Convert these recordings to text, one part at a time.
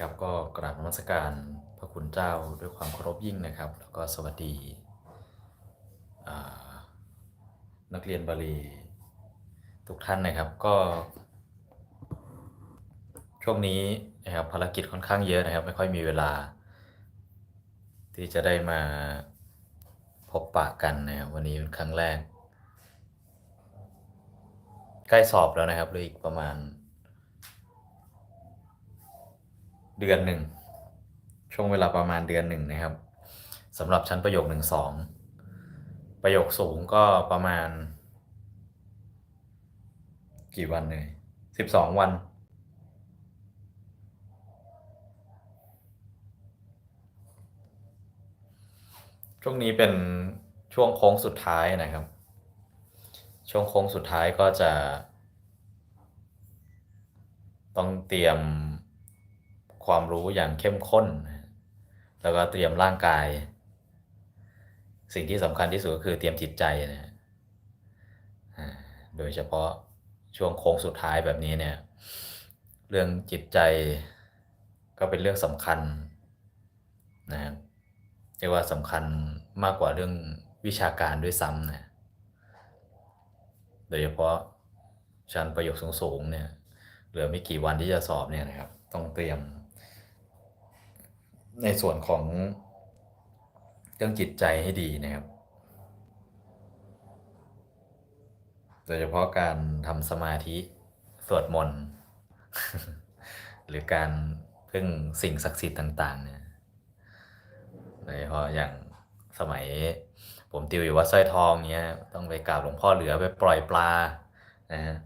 ครับก็กราบนมัสการพระคุณเจ้าด้วยความเคารพยิ่งนะครับ แล้วก็สวัสดีนักเรียนบาลีทุกท่านนะครับก็ ช่วงนี้นะครับภารกิจค่อนข้างเยอะนะครับ ไม่ค่อยมีเวลา ที่จะได้มาพบปะกันนะครับวันนี้เป็นครั้งแรก ใกล้สอบแล้วนะครับเหลืออีกประมาณ เดือนหนึ่ง ช่วงเวลาประมาณเดือนหนึ่งนะครับสำหรับชั้นประโยคหนึ่งสองประโยคสูงก็ประมาณ กี่วันเลยสิบสองวันช่วงนี้เป็นช่วงโค้งสุดท้ายนะครับ ช่วงโค้งสุดท้ายก็จะ ต้องเตรียม ความรู้อย่างเข้มข้น แล้วก็เตรียมร่างกาย สิ่งที่สำคัญที่สุดก็คือเตรียมจิตใจนะโดยเฉพาะช่วงโค้งสุดท้ายแบบนี้เนี่ย เรื่องจิตใจก็เป็นเรื่องสำคัญนะครับเรียกว่าสำคัญมากกว่าเรื่องวิชาการด้วยซ้ำนะโดยเฉพาะชั้นประโยคสูงๆเนี่ย เหลือไม่กี่วันที่จะสอบเนี่ยนะครับ ต้องเตรียม ในส่วนของเรื่องจิตใจให้ดีนะครับ โดยเฉพาะการทำสมาธิสวดมนต์หรือการพึ่งสิ่งศักดิ์สิทธิ์ต่าง ๆ เนี่ยโดยเฉพาะอย่างสมัยผมติวอยู่วัดสร้อยทองเนี้ยต้องไปกราบหลวงพ่อเหลือไปปล่อยปลานะฮะ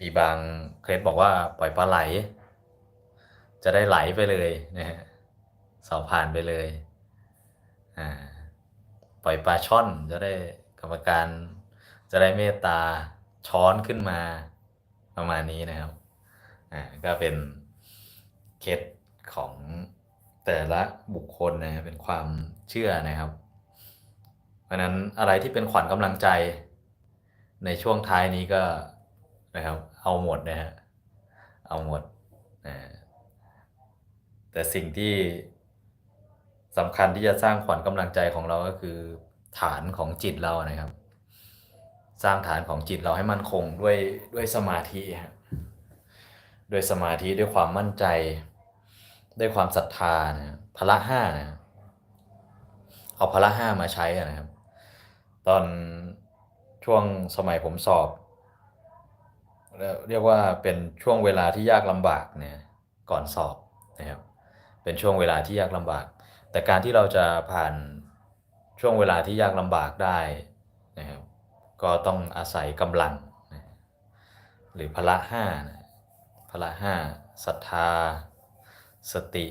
มีบางเคล็ดบอกว่าปล่อยปลาไหล จะได้ไหลไปเลยนะฮะ สอบผ่านไปเลยอ่าปล่อยปลาช่อนจะได้กรรมการจะได้เมตตาช้อนขึ้นมาประมาณนี้นะครับอ่าก็เป็นเคล็ดของแต่ละบุคคลนะเป็นความเชื่อนะครับ เพราะนั้นอะไรที่เป็นขวัญกำลังใจในช่วงท้ายนี้ก็นะครับ เอาหมดนะฮะเอาหมดนะแต่สิ่งที่ สำคัญที่จะสร้างขวัญกำลังใจของเราก็คือ ฐานของจิตเรานะครับ สร้างฐานของจิตเราให้มั่นคงด้วยด้วยสมาธิฮะด้วยสมาธิด้วยความมั่นใจ ด้วยความศรัทธานะพละห้านะเอาพละห้ามาใช้นะครับ ตอนช่วงสมัยผมสอบ เรียกว่าเป็นช่วงเวลาที่ยากลำบากเนี่ยก่อนสอบนะครับเป็นช่วงเวลาที่ยากลำบาก แต่การที่เราจะผ่านช่วงเวลาที่ยากลำบากได้นะครับก็ต้องอาศัยกำลังนะหรือพละห้านะพละห้าศรัทธา สติ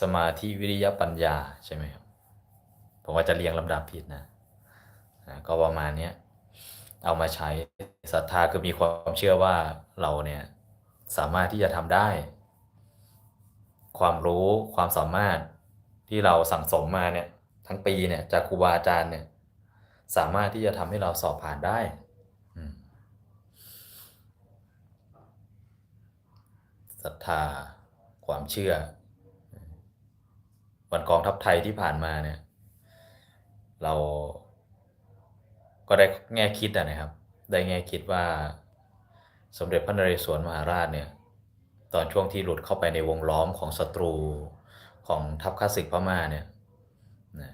สมาธิวิริยะปัญญาใช่ไหมครับผมว่าจะเรียงลำดับผิดนะก็ประมาณนี้เอามาใช้ศรัทธาคือมีความเชื่อว่าเราเนี่ยสามารถที่จะทำได้ ความรู้ความสามารถ ที่เราสั่งสมมาเนี่ยทั้งปีเนี่ยจากครูบาอาจารย์เนี่ยสามารถที่จะทำให้เราสอบผ่านได้ศรัทธาความเชื่อ วันกองทัพไทยที่ผ่านมาเนี่ย เราก็ได้แง่คิดนะครับ ได้แง่คิดว่าสมเด็จพระนเรศวรมหาราชเนี่ย ตอนช่วงที่หลุดเข้าไปในวงล้อมของศัตรู ของทัพข้าศึกพม่าเนี่ยนะ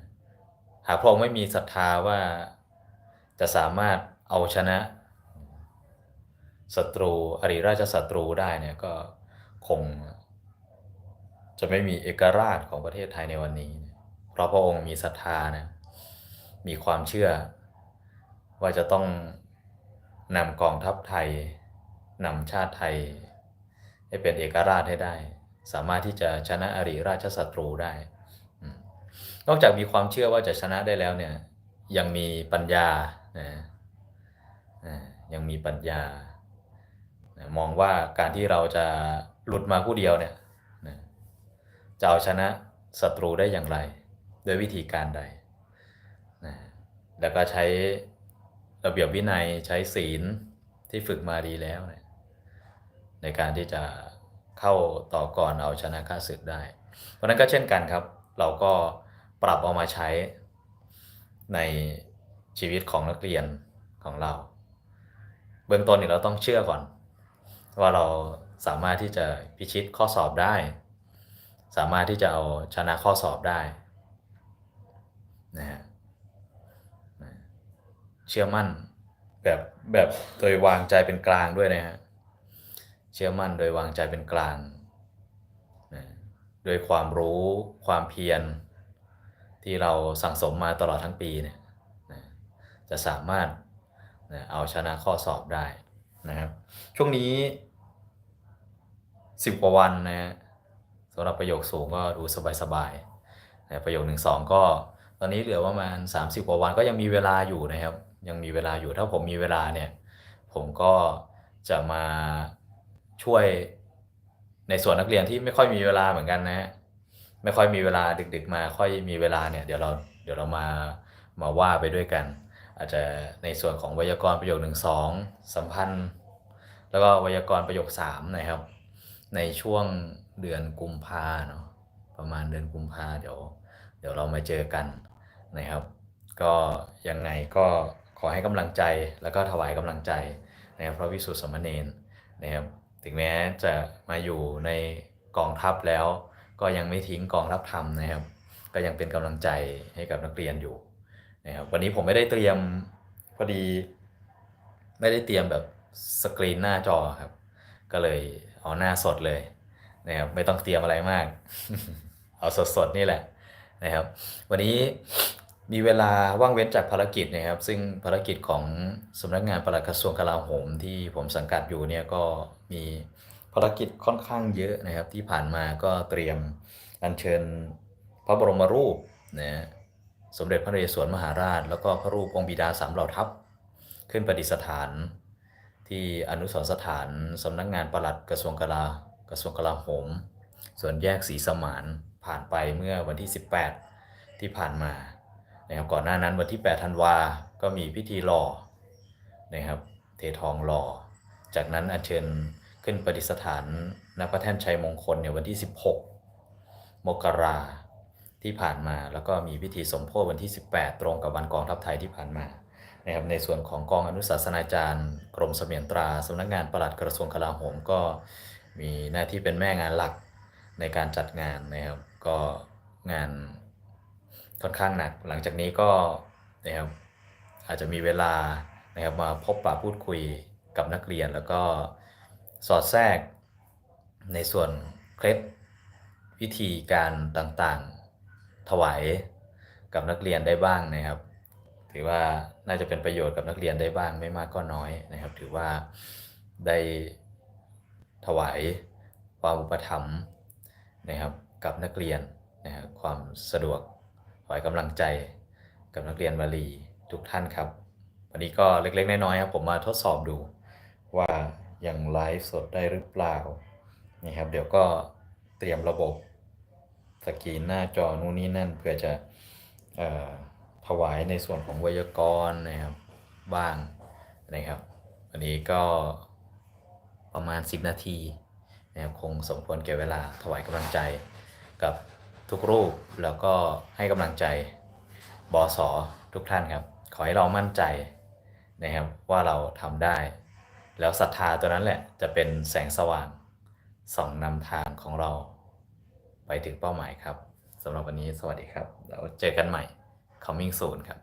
หากพระองค์ไม่มีศรัทธาว่าจะสามารถเอาชนะศัตรูอริราชศัตรูได้เนี่ยก็คงจะไม่มีเอกราชของประเทศไทยในวันนี้ เพราะพระองค์มีศรัทธานะมีความเชื่อ ว่าจะต้องนำกองทัพไทยนำชาติไทย ให้เป็นเอกราชให้ได้ สามารถที่จะชนะอริราชศัตรูได้ นอกจากมีความเชื่อว่าจะชนะได้แล้วเนี่ย ยังมีปัญญานะยังมีปัญญานะมองว่าการที่เราจะหลุดมาผู้เดียวเนี่ยนะจะเอาชนะศัตรูได้อย่างไรด้วยวิธีการใดนะแล้วก็ใช้ระเบียบวินัยใช้ศีลที่ฝึกมาดีแล้ว ในการที่จะ เข้าต่อกรเอาชนะข้าศึกได้ เพราะนั้นก็เช่นกันครับ เราก็ปรับเอามาใช้ในชีวิตของนักเรียนของเรา เบื้องต้นเนี่ยเราต้องเชื่อก่อน ว่าเราสามารถที่จะพิชิตข้อสอบได้ สามารถที่จะเอาชนะข้อสอบได้นะฮะเชื่อมั่นแบบแบบโดยวางใจเป็นกลางด้วยนะฮะ เชื่อมั่นโดยวางใจเป็นกลางนะโดยความรู้ความเพียรที่เราสั่งสมมาตลอดทั้งปีเนี่ยนะจะสามารถนะเอาชนะข้อสอบได้นะครับ ช่วงนี้สิบกว่าวันนะฮะสำหรับประโยคสูงก็ดูสบายๆนะประโยคหนึ่งสองก็ตอนนี้เหลือประมาณ 30 กว่าวันก็ยังมีเวลาอยู่นะครับ ยังมีเวลาอยู่ถ้าผมมีเวลาเนี่ย ผมก็จะมา ช่วยในส่วนนักเรียนที่ไม่ค่อยมีเวลาเหมือนกันนะฮะไม่ค่อยมีเวลาดึก ๆ มาค่อยมีเวลาเนี่ยเดี๋ยวเราเดี๋ยวเรามามาว่าไปด้วยกัน อาจจะในส่วนของไวยากรณ์ประโยคหนึ่งสองสัมพันธ์ แล้วก็ไวยากรณ์ประโยค3นะครับ ในช่วงเดือนกุมภาเนาะประมาณเดือนกุมภาเดี๋ยว เดี๋ยวเรามาเจอกันนะครับ ก็ยังไงก็ขอให้กำลังใจแล้วก็ถวายกำลังใจนะครับพระวิสุทธิสามเณรนะครับ ถึงแม้จะมาอยู่ในกองทัพแล้ว ก็ยังไม่ทิ้งกองทัพธรรมนะครับ ก็ยังเป็นกำลังใจให้กับนักเรียนอยู่นะครับวันนี้ผมไม่ได้เตรียมพอดี ไม่ได้เตรียมแบบสกรีนหน้าจอครับ ก็เลยเอาหน้าสดเลยนะครับไม่ต้องเตรียมอะไรมาก เอาสดๆนี่แหละนะครับ วันนี้ มีเวลาว่างเว้นจากภารกิจนะครับ ซึ่งภารกิจของสำนักงานปลัดกระทรวงกลาโหมที่ผมสังกัดอยู่เนี่ยก็มีภารกิจค่อนข้างเยอะนะครับ ที่ผ่านมาก็เตรียมอัญเชิญพระบรมรูปนะฮะสมเด็จพระนเรศวรมหาราช แล้วก็พระรูปองค์บิดาสามเหล่าทัพ ขึ้นประดิษฐานที่อนุสรสถานสำนักงานปลัดกระทรวงกลากระทรวงกลาโหม ส่วนแยกศรีสมานผ่านไปเมื่อวันที่ 18 ที่ผ่านมา นะครับก่อนหน้านั้นวันที่8ธันวาก็มีพิธีหล่อนะครับเททองหล่อ จากนั้นอัญเชิญขึ้นประดิษฐานณพระแท่นชัยมงคลในวันที่ 16 มกราที่ผ่านมาแล้วก็มีพิธีสมโภชวันที่ 18 ตรงกับวันกองทัพไทยที่ผ่านมานะครับในส่วนของกองอนุสาสนาจารย์ กรมเสมียนตราสำนักงานปลัดกระทรวงกลาโหมก็มีหน้าที่เป็นแม่งานหลักในการจัดงานนะครับก็งาน ค่อนข้างหนัก หลังจากนี้ก็นะครับอาจจะมีเวลานะครับมาพบปะพูดคุยกับนักเรียน แล้วก็สอดแทรกในส่วนเคล็ดวิธีการต่างๆถวายกับนักเรียนได้บ้างนะครับ ถือว่าน่าจะเป็นประโยชน์กับนักเรียนได้บ้างไม่มากก็น้อยนะครับ ถือว่าได้ถวายความอุปถัมภ์นะครับกับนักเรียนนะครับความสะดวก ถวายกำลังใจกับนักเรียนวารีทุกท่านครับ วันนี้ก็เล็กๆน้อยๆครับ ผมมาทดสอบดูว่ายังไลฟ์สดได้หรือเปล่านะครับ เดี๋ยวก็เตรียมระบบสกรีนหน้าจอนู่นนี่นั่นเพื่อจะออถวายในส่วนของไวยากรณ์นะครับบ้างนะครับอันนี้ก็ประมาณ 10 นาทีนะครับคงสมควรแก่เวลาถวายกำลังใจกับ ทุกรูปแล้วก็ให้กำลังใจบอสอทุกท่านครับ ขอให้เรามั่นใจนะครับว่าเราทำได้ แล้วศรัทธาตัวนั้นแหละจะเป็นแสงสว่างส่องนำทางของเราไปถึงเป้าหมายครับสำหรับวันนี้สวัสดีครับแล้วเจอกันใหม่ coming soon ครับ